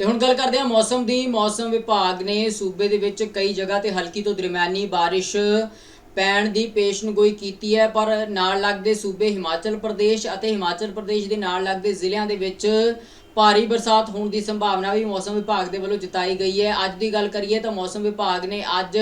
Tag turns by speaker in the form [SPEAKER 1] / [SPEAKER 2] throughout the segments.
[SPEAKER 1] ਤੇ ਹੁਣ ਗੱਲ ਕਰਦੇ ਹਾਂ ਮੌਸਮ ਦੀ। ਮੌਸਮ ਵਿਭਾਗ ਨੇ ਸੂਬੇ ਦੇ ਵਿੱਚ ਕਈ ਜਗ੍ਹਾ ਤੇ ਹਲਕੀ ਤੋਂ ਦਰਮਿਆਨੀ ਬਾਰਿਸ਼ ਪੈਣ ਦੀ ਪੇਸ਼ਨਗੋਈ ਕੀਤੀ ਹੈ, ਪਰ ਨਾਲ ਲੱਗਦੇ ਸੂਬੇ ਹਿਮਾਚਲ ਪ੍ਰਦੇਸ਼ ਅਤੇ ਹਿਮਾਚਲ ਪ੍ਰਦੇਸ਼ ਦੇ ਨਾਲ ਲੱਗਦੇ ਜ਼ਿਲ੍ਹਿਆਂ ਦੇ ਵਿੱਚ ਭਾਰੀ ਬਰਸਾਤ ਹੋਣ ਦੀ ਸੰਭਾਵਨਾ ਵੀ ਮੌਸਮ ਵਿਭਾਗ ਦੇ ਵੱਲੋਂ ਜਤਾਈ ਗਈ ਹੈ। ਅੱਜ ਦੀ ਗੱਲ ਕਰੀਏ ਤਾਂ ਮੌਸਮ ਵਿਭਾਗ ਨੇ ਅੱਜ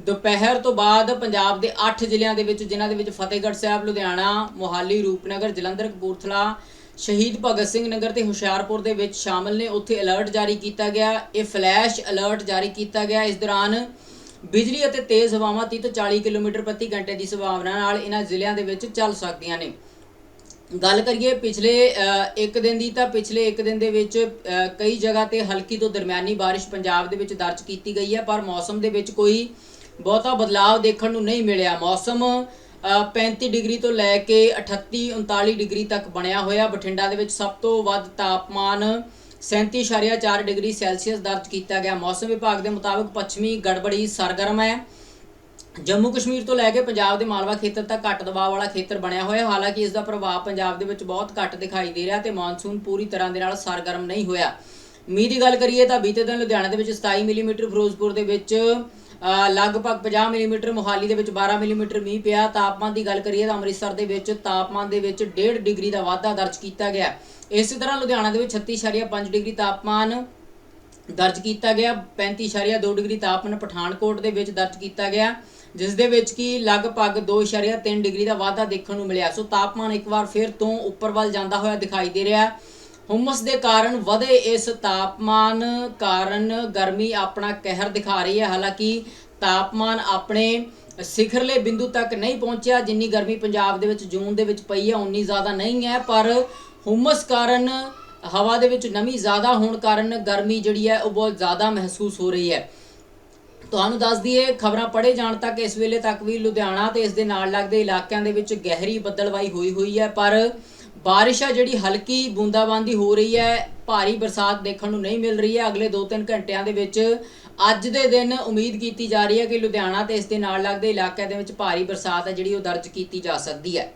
[SPEAKER 1] ਦੁਪਹਿਰ ਤੋਂ ਬਾਅਦ ਪੰਜਾਬ ਦੇ 8 ਜ਼ਿਲ੍ਹਿਆਂ ਦੇ ਵਿੱਚ, ਜਿਨ੍ਹਾਂ ਦੇ ਵਿੱਚ ਫਤਿਹਗੜ੍ਹ ਸਾਹਿਬ, ਲੁਧਿਆਣਾ, ਮੋਹਾਲੀ, ਰੂਪਨਗਰ, ਜਲੰਧਰ, ਕਪੂਰਥਲਾ ਸ਼ਹੀਦ ਭਗਤ ਸਿੰਘ ਨਗਰ ਤੇ ਹੁਸ਼ਿਆਰਪੁਰ ਦੇ ਵਿੱਚ ਸ਼ਾਮਲ ਨੇ। ਉੱਥੇ ਅਲਰਟ ਜਾਰੀ ਕੀਤਾ ਗਿਆ। ਇਹ ਫਲੈਸ਼ ਅਲਰਟ ਜਾਰੀ ਕੀਤਾ ਗਿਆ। ਇਸ ਦੌਰਾਨ ਬਿਜਲੀ ਅਤੇ ਤੇਜ਼ ਹਵਾਵਾਂ 30 ਤੋਂ 40 ਕਿਲੋਮੀਟਰ ਪ੍ਰਤੀ ਘੰਟੇ ਦੀ ਸੰਭਾਵਨਾ ਨਾਲ ਇਹਨਾਂ ਜ਼ਿਲ੍ਹਿਆਂ ਦੇ ਵਿੱਚ ਚੱਲ ਸਕਦੀਆਂ ਨੇ। ਗੱਲ ਕਰੀਏ ਪਿਛਲੇ ਇੱਕ ਦਿਨ ਦੀ, ਤਾਂ ਪਿਛਲੇ ਇੱਕ ਦਿਨ ਦੇ ਵਿੱਚ ਕਈ ਜਗ੍ਹਾ ਤੇ ਹਲਕੀ ਤੋਂ ਦਰਮਿਆਨੀ ਬਾਰਿਸ਼ ਪੰਜਾਬ ਦੇ ਵਿੱਚ ਦਰਜ ਕੀਤੀ ਗਈ ਹੈ, ਪਰ ਮੌਸਮ ਦੇ ਵਿੱਚ ਕੋਈ ਬਹੁਤਾ ਬਦਲਾਅ ਦੇਖਣ ਨੂੰ ਨਹੀਂ ਮਿਲਿਆ। ਮੌਸਮ 35 ਡਿਗਰੀ ਤੋਂ ਲੈ ਕੇ 38 39 ਡਿਗਰੀ ਤੱਕ ਬਣਿਆ ਹੋਇਆ। ਬਠਿੰਡਾ ਦੇ ਵਿੱਚ ਸਭ ਤੋਂ ਵੱਧ ਤਾਪਮਾਨ 37.4 ਡਿਗਰੀ ਸੈਲਸੀਅਸ ਦਰਜ ਕੀਤਾ ਗਿਆ। ਮੌਸਮ ਵਿਭਾਗ ਦੇ ਮੁਤਾਬਕ ਪੱਛਮੀ ਗੜਬੜੀ ਸਰਗਰਮ ਹੈ। ਜੰਮੂ ਕਸ਼ਮੀਰ ਤੋਂ ਲੈ ਕੇ ਪੰਜਾਬ ਦੇ ਮਾਲਵਾ ਖੇਤਰ ਤੱਕ ਘੱਟ ਦਬਾਅ ਵਾਲਾ ਖੇਤਰ ਬਣਿਆ ਹੋਇਆ ਹਾਲਾਂਕਿ ਇਸ ਦਾ ਪ੍ਰਭਾਵ ਪੰਜਾਬ ਦੇ ਵਿੱਚ ਬਹੁਤ ਘੱਟ ਦਿਖਾਈ ਦੇ ਰਿਹਾ ਤੇ ਮੌਨਸੂਨ ਪੂਰੀ ਤਰ੍ਹਾਂ ਦੇ ਨਾਲ ਸਰਗਰਮ ਨਹੀਂ ਹੋਇਆ। ਮੀਂਹ ਦੀ ਗੱਲ ਕਰੀਏ ਤਾਂ ਬੀਤੇ ਦਿਨ ਲੁਧਿਆਣਾ ਦੇ ਵਿੱਚ 27 ਮਿਲੀਮੀਟਰ, ਫਿਰੋਜ਼ਪੁਰ ਦੇ ਵਿੱਚ ਲਗਭਗ 50 ਮਿਲੀਮੀਟਰ, ਮੋਹਾਲੀ ਦੇ ਵਿੱਚ 12 ਮਿਲੀਮੀਟਰ ਮੀਂਹ ਪਿਆ। ਤਾਪਮਾਨ ਦੀ ਗੱਲ ਕਰੀਏ ਤਾਂ ਅੰਮ੍ਰਿਤਸਰ ਦੇ ਵਿੱਚ ਤਾਪਮਾਨ ਦੇ ਵਿੱਚ 1.5 ਡਿਗਰੀ ਦਾ ਵਾਧਾ ਦਰਜ ਕੀਤਾ ਗਿਆ। ਇਸੇ ਤਰ੍ਹਾਂ ਲੁਧਿਆਣਾ ਦੇ ਵਿੱਚ 36.5 ਡਿਗਰੀ ਤਾਪਮਾਨ ਦਰਜ ਕੀਤਾ ਗਿਆ। 35.2 ਡਿਗਰੀ ਤਾਪਮਾਨ ਪਠਾਨਕੋਟ ਦੇ ਵਿੱਚ ਦਰਜ ਕੀਤਾ ਗਿਆ, ਜਿਸ ਦੇ ਵਿੱਚ ਕੀ ਲਗਭਗ 2.3 ਡਿਗਰੀ ਦਾ ਵਾਧਾ ਦੇਖਣ ਨੂੰ ਮਿਲਿਆ। ਸੋ ਤਾਪਮਾਨ ਇੱਕ ਵਾਰ ਫਿਰ ਤੋਂ ਉੱਪਰ ਵੱਲ ਜਾਂਦਾ ਹੋਇਆ ਦਿਖਾਈ ਦੇ ਰਿਹਾ। ਹੁਮਸ ਦੇ ਕਾਰਨ ਵਧੇ ਇਸ ਤਾਪਮਾਨ ਕਾਰਨ ਗਰਮੀ ਆਪਣਾ ਕਹਿਰ ਦਿਖਾ ਰਹੀ ਹੈ। ਹਾਲਾਂਕਿ ਤਾਪਮਾਨ ਆਪਣੇ ਸਿਖਰਲੇ ਬਿੰਦੂ ਤੱਕ ਨਹੀਂ ਪਹੁੰਚਿਆ, ਜਿੰਨੀ ਗਰਮੀ ਪੰਜਾਬ ਦੇ ਵਿੱਚ ਜੂਨ ਦੇ ਵਿੱਚ ਪਈ ਹੈ, ਉਨੀ ਜ਼ਿਆਦਾ ਨਹੀਂ ਹੈ। ਪਰ ਹੁਮਸ ਕਾਰਨ ਹਵਾ ਦੇ ਵਿੱਚ ਨਮੀ ਜ਼ਿਆਦਾ ਹੋਣ ਕਾਰਨ ਗਰਮੀ ਜਿਹੜੀ ਹੈ, ਉਹ ਬਹੁਤ ਜ਼ਿਆਦਾ ਮਹਿਸੂਸ ਹੋ ਰਹੀ ਹੈ। ਤੁਹਾਨੂੰ ਦੱਸ ਦਈਏ, ਖਬਰਾਂ ਪੜ੍ਹੇ ਜਾਣ ਤੱਕ ਇਸ ਵੇਲੇ ਤੱਕ ਵੀ ਲੁਧਿਆਣਾ ਤੇ ਇਸ ਦੇ ਨਾਲ ਲੱਗਦੇ ਇਲਾਕਿਆਂ ਦੇ ਵਿੱਚ ਗਹਿਰੀ ਬੱਦਲਵਾਈ ਹੋਈ ਹੋਈ ਹੈ। ਪਰ ਬਾਰਿਸ਼ ਆ, ਜਿਹੜੀ ਹਲਕੀ ਬੂੰਦਾਬਾਂਦੀ ਹੋ ਰਹੀ ਹੈ, ਭਾਰੀ ਬਰਸਾਤ ਦੇਖਣ ਨੂੰ ਨਹੀਂ ਮਿਲ ਰਹੀ ਹੈ। ਅਗਲੇ 2-3 ਘੰਟਿਆਂ ਦੇ ਵਿੱਚ ਅੱਜ ਦੇ ਦਿਨ ਉਮੀਦ ਕੀਤੀ ਜਾ ਰਹੀ ਹੈ ਕਿ ਲੁਧਿਆਣਾ ਤੇ ਇਸ ਦੇ ਨਾਲ ਲੱਗਦੇ ਇਲਾਕਿਆਂ ਦੇ ਵਿੱਚ ਭਾਰੀ ਬਰਸਾਤ ਹੈ, ਜਿਹੜੀ ਉਹ ਦਰਜ ਕੀਤੀ ਜਾ ਸਕਦੀ ਹੈ।